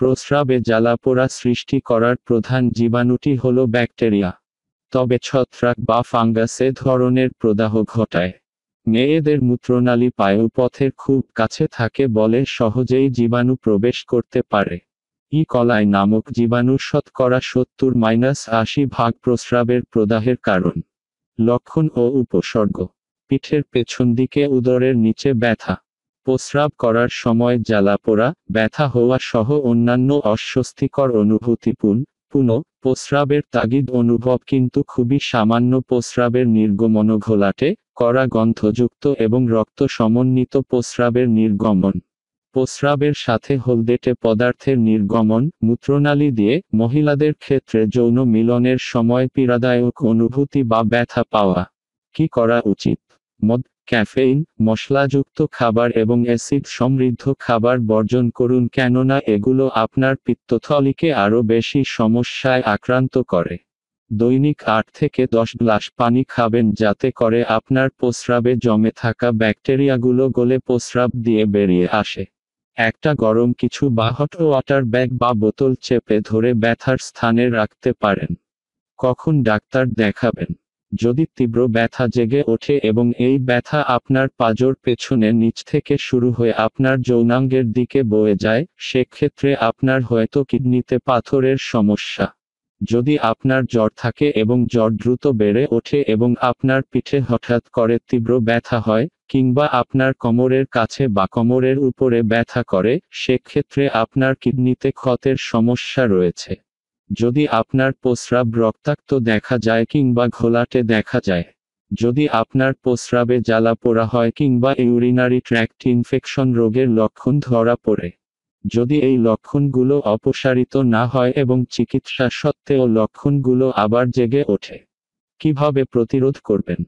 প্রস্রাবে জ্বালাপোড়া সৃষ্টি করার প্রধান জীবাণুটি হল ব্যাকটেরিয়া। তবে ছত্রাক বা ফাঙ্গাস এ ধরনের প্রদাহ ঘটায়। মেয়েদের মূত্রনালী পায়ুপথের খুব কাছে থাকে বলে সহজেই জীবাণু প্রবেশ করতে পারে। ই. কলাই নামক জীবাণু শতকরা সত্তর মাইনাস আশি ভাগ প্রস্রাবের প্রদাহের কারণ। লক্ষণ ও উপসর্গ। পিঠের পেছন দিকে উদরের নিচে ব্যথা। প্রস্রাব করার সময় জ্বালাপোড়া ব্যথা হওয়া সহ অন্যান্য অস্বস্তিকর অনুভূতিপূর্ণ পুনঃ প্রস্রাবের তাগিদ অনুভব কিন্তু খুবই সামান্য প্রস্রাবের নির্গমন ঘোলাটে কড়া গন্ধযুক্ত এবং রক্ত সমন্বিত প্রস্রাবের নির্গমন। প্রস্রাবের সাথে হলদেটে পদার্থের নির্গমন, মূত্রনালী দিয়ে, মহিলাদের ক্ষেত্রে যৌন মিলনের সময় পীড়াদায়ক অনুভূতি বা ব্যথা পাওয়া। কি করা উচিত? মদ, ক্যাফেইন, মশলাযুক্ত খাবার এবং অ্যাসিড সমৃদ্ধ খাবার বর্জন করুন কেননা এগুলো আপনার পিত্তথলিকে আরও বেশি সমস্যায় আক্রান্ত করে। দৈনিক আট থেকে দশ গ্লাস পানি খাবেন যাতে করে আপনার প্রস্রাবে জমে থাকা ব্যাকটেরিয়াগুলো গলে প্রস্রাব দিয়ে বেরিয়ে আসে। একটা গরম কিছু বা হট ওয়াটার ব্যাগ বা বোতল চেপে ধরে ব্যথার স্থানে রাখতে পারেন। কখন ডাক্তার দেখাবেন? যদি তীব্র ব্যথা জেগে ওঠে এবং এই ব্যথা আপনার পাজর পেছনে নিচ থেকে শুরু হয়ে আপনার যৌনাঙ্গের দিকে বয়ে যায়, সেক্ষেত্রে আপনার হয়তো কিডনিতে পাথরের সমস্যা। যদি আপনার জ্বর থাকে এবং জ্বর দ্রুত বেড়ে ওঠে এবং আপনার পিঠে হঠাৎ করে তীব্র ব্যথা হয়, কিংবা আপনার কোমরের কাছে বা কোমরের উপরে ব্যথা করে, সেক্ষেত্রে আপনার কিডনিতে ক্ষতের সমস্যা রয়েছে। যদি আপনার প্রস্রাব রক্তাক্ত দেখা যায় কিংবা ঘোলাটে দেখা যায়, যদি আপনার প্রস্রাবে জ্বালা পোড়া হয় কিংবা ইউরিনারি ট্র্যাক্ট ইনফেকশন রোগের লক্ষণ ধরা পড়ে, যদি এই লক্ষণগুলো অপসারিত না হয় এবং চিকিৎসা সত্ত্বেও লক্ষণগুলো আবার জেগে ওঠে, কীভাবে প্রতিরোধ করবেন?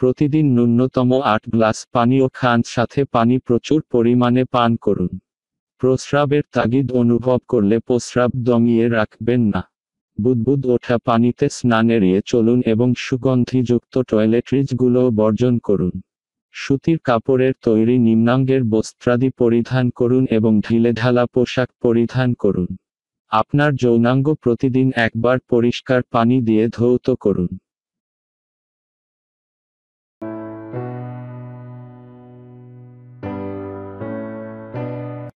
প্রতিদিন ন্যূনতম আট গ্লাস পানি ও খান, সাথে পানি প্রচুর পরিমাণে পান করুন। প্রস্রাবের তাগিদ অনুভব করলে প্রস্রাব দমিয়ে রাখবেন না। বুদবুদ ওঠা পানিতে স্নান এড়িয়ে চলুন এবং সুগন্ধিযুক্ত টয়লেট্রিজগুলোও বর্জন করুন। সুতির কাপড়ের তৈরি নিম্নাঙ্গের বস্ত্রাদি পরিধান করুন এবং ঢিলেঢালা পোশাক পরিধান করুন। আপনার যৌনাঙ্গ প্রতিদিন একবার পরিষ্কার পানি দিয়ে ধৌত করুন।